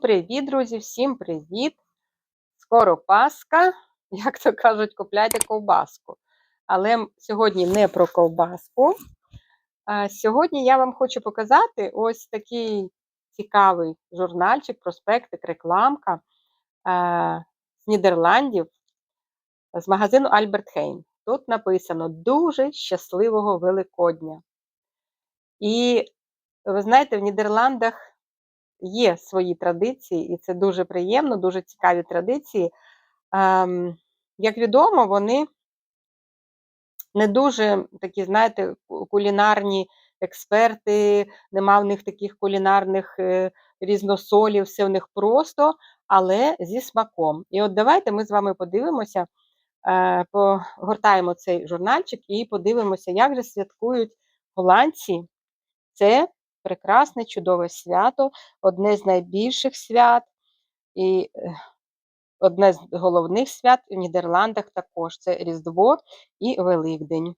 Привіт, друзі! Всім привіт! Скоро Пасха, як то кажуть, купляйте ковбаску. Але сьогодні не про ковбаску. А Сьогодні я вам хочу показати ось такий цікавий журнальчик, проспектик, рекламка з Нідерландів з магазину Альберт Хейн. Тут написано дуже щасливого Великодня. І ви знаєте, в Нідерландах є свої традиції, і це дуже приємно, дуже цікаві традиції. Ем, як відомо, вони не дуже такі, знаєте, кулінарні експерти, нема в них таких кулінарних е, різносолів, все в них просто, але зі смаком. І от давайте ми з вами подивимося, е, погортаємо цей журнальчик і подивимося, як же святкують голландці це прекрасне, чудове свято, одне з найбільших свят і е, одне з головних свят в Нідерландах також це Різдво і Великдень.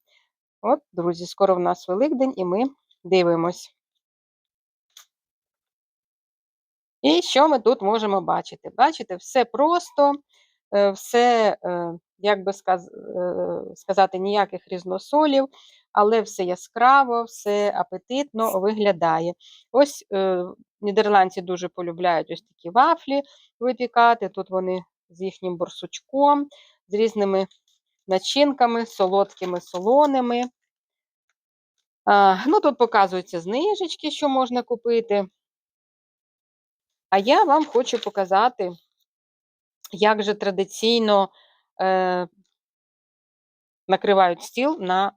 От, друзі, скоро в нас Великдень, і ми дивимось. І що ми тут можемо бачити? Бачите, все просто, е, все, е, як би сказ- сказати, ніяких різносолів, але все яскраво, все апетитно виглядає. Ось е, нідерландці дуже полюбляють ось такі вафлі випікати. Тут вони з їхнім борсучком, з різними начинками, солодкими, солоними. А, ну, тут показуються знижечки, що можна купити. А я вам хочу показати, як же традиційно е, накривають стіл на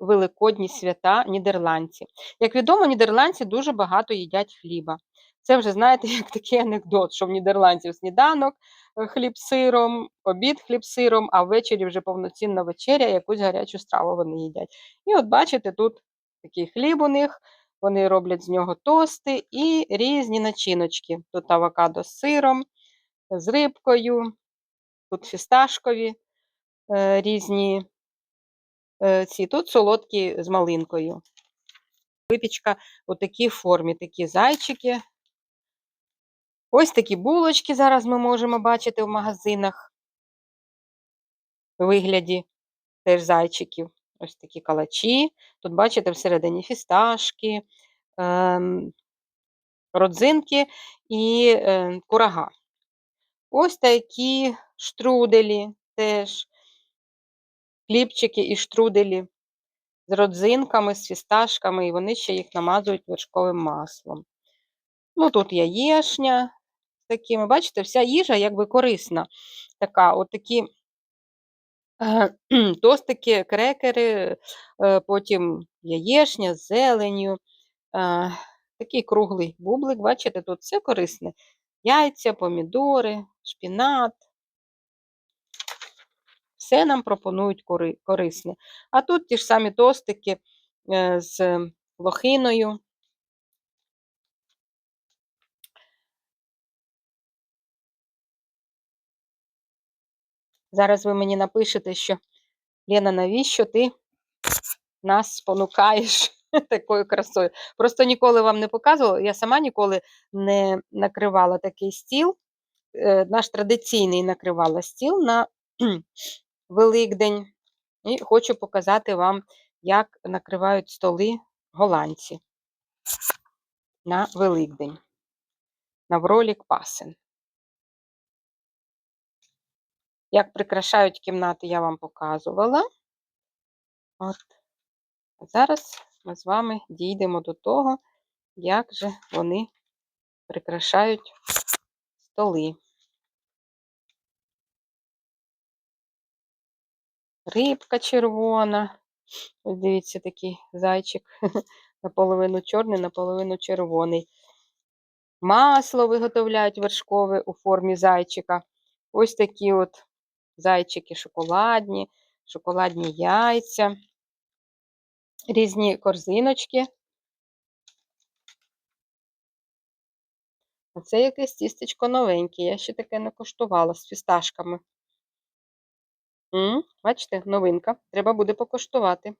великодні свята нідерландці. Як відомо, нідерландці дуже багато їдять хліба. Це вже, знаєте, як такий анекдот, що в нідерландців сніданок е, хліб сиром, обід хліб сиром, а ввечері вже повноцінна вечеря, якусь гарячу страву вони їдять. І от бачите, тут такий хліб у них, вони роблять з нього тости і різні начиночки. Тут авокадо з сиром, з рибкою, тут фісташкові е, різні ці, тут солодкі з малинкою. Випічка у такій формі, такі зайчики. Ось такі булочки зараз ми можемо бачити в магазинах у вигляді теж зайчиків. Ось такі калачі. Тут, бачите, всередині фісташки, ем, родзинки і е, курага. Ось такі штруделі теж, хлібчики і штруделі з родзинками, з фісташками, і вони ще їх намазують вершковим маслом. Ну, тут яєшня з такими, бачите, вся їжа якби корисна. Така, от такі е, тостики, крекери, е, потім яєшня з зеленню. е, Такий круглий бублик, бачите, тут все корисне. Яйця, помідори, шпінат. Все нам пропонують корисне. А тут ті ж самі тостики е, з лохиною. Зараз ви мені напишете, що Лена, навіщо ти нас спонукаєш такою красою? Просто ніколи вам не показувала, я сама ніколи не накривала такий стіл. Е, Наш традиційний накривала стіл на Великдень. І хочу показати вам, як накривають столи голландці на Великдень. На Вролік Пасен. Як прикрашають кімнати, я вам показувала. От. Зараз ми з вами дійдемо до того, як же вони прикрашають столи. Рибка червона. Ось дивіться, такий зайчик. Наполовину чорний, наполовину червоний. Масло виготовляють вершкове у формі зайчика. Ось такі от зайчики шоколадні, шоколадні яйця, різні корзиночки. А це якесь тістечко новеньке. Я ще таке не коштувала з фісташками. М -м, бачите, новинка. Треба буде покуштувати.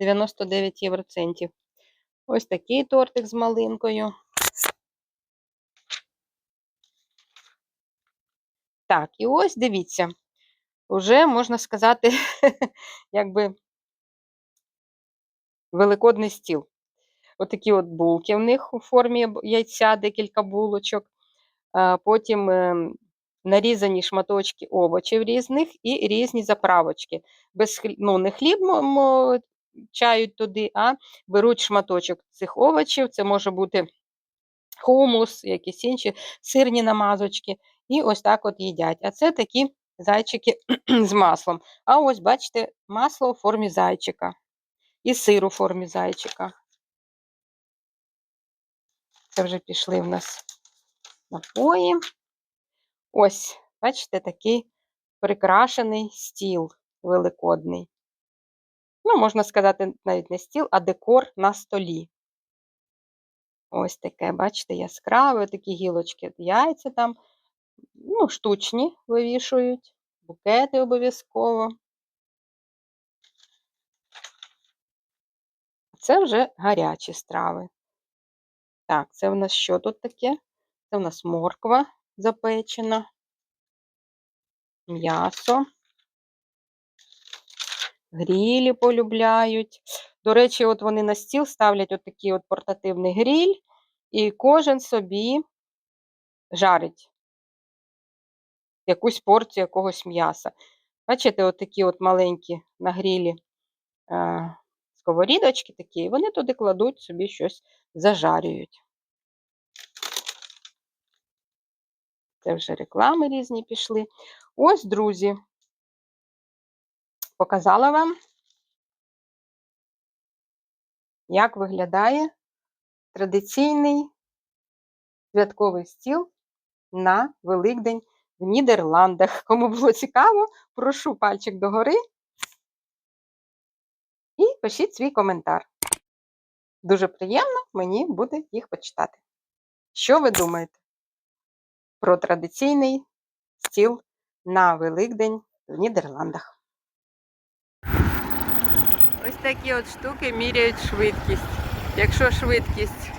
99 євроцентів. Ось такий тортик з малинкою. Так, і ось дивіться, вже можна сказати, якби великодний стіл. Отакі от булки в них у формі яйця, декілька булочок. Потім ем, нарізані шматочки овочів різних і різні заправочки. Без ну, не хліб чають туди, а беруть шматочок цих овочів. Це може бути хумус, якісь інші сирні намазочки. І ось так от їдять. А це такі зайчики з маслом. А ось, бачите, масло у формі зайчика і сир у формі зайчика. Це вже пішли в нас напої. Ось, бачите, такий прикрашений стіл великодний. Ну, можна сказати, навіть не стіл, а декор на столі. Ось таке, бачите, яскраве, такі гілочки, яйця там, ну, штучні вивішують, букети обов'язково. Це вже гарячі страви. Так, це в нас що тут таке? Це в нас морква запечена, м'ясо. Грілі полюбляють. До речі, от вони на стіл ставлять от такий от портативний гріль, і кожен собі жарить якусь порцію якогось м'яса. Бачите, от такі от маленькі на грілі е, сковорідочки такі, і вони туди кладуть собі щось зажарюють. Це вже реклами різні пішли. Ось, друзі, показала вам, як виглядає традиційний святковий стіл на Великдень в Нідерландах. Кому було цікаво, прошу пальчик догори і пишіть свій коментар. Дуже приємно мені буде їх почитати. Що ви думаєте про традиційний стіл на Великдень в Нідерландах? Ось такі от штуки міряють швидкість. Якщо швидкість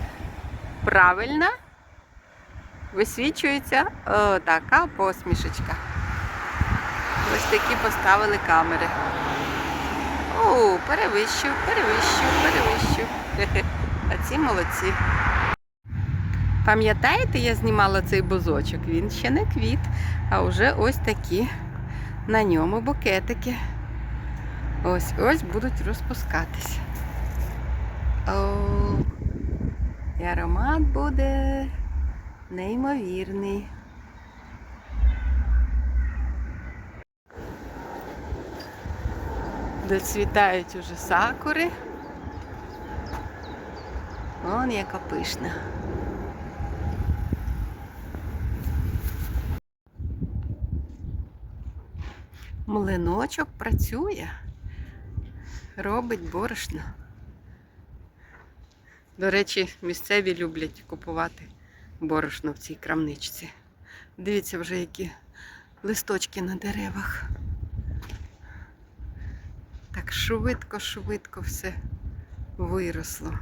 правильна, висвічується така посмішечка. Ось такі поставили камери. О, перевищив, перевищив, перевищив. А ці молодці. Пам'ятаєте, я знімала цей бузочок? Він ще не квіт, а вже ось такі на ньому букетики. Ось ось будуть розпускатися. І аромат буде неймовірний. Доцвітають уже сакури. Вон яка пишна. Млиночок працює, робить борошно. До речі, місцеві люблять купувати борошно в цій крамничці. Дивіться вже, які листочки на деревах. Так швидко-швидко все виросло.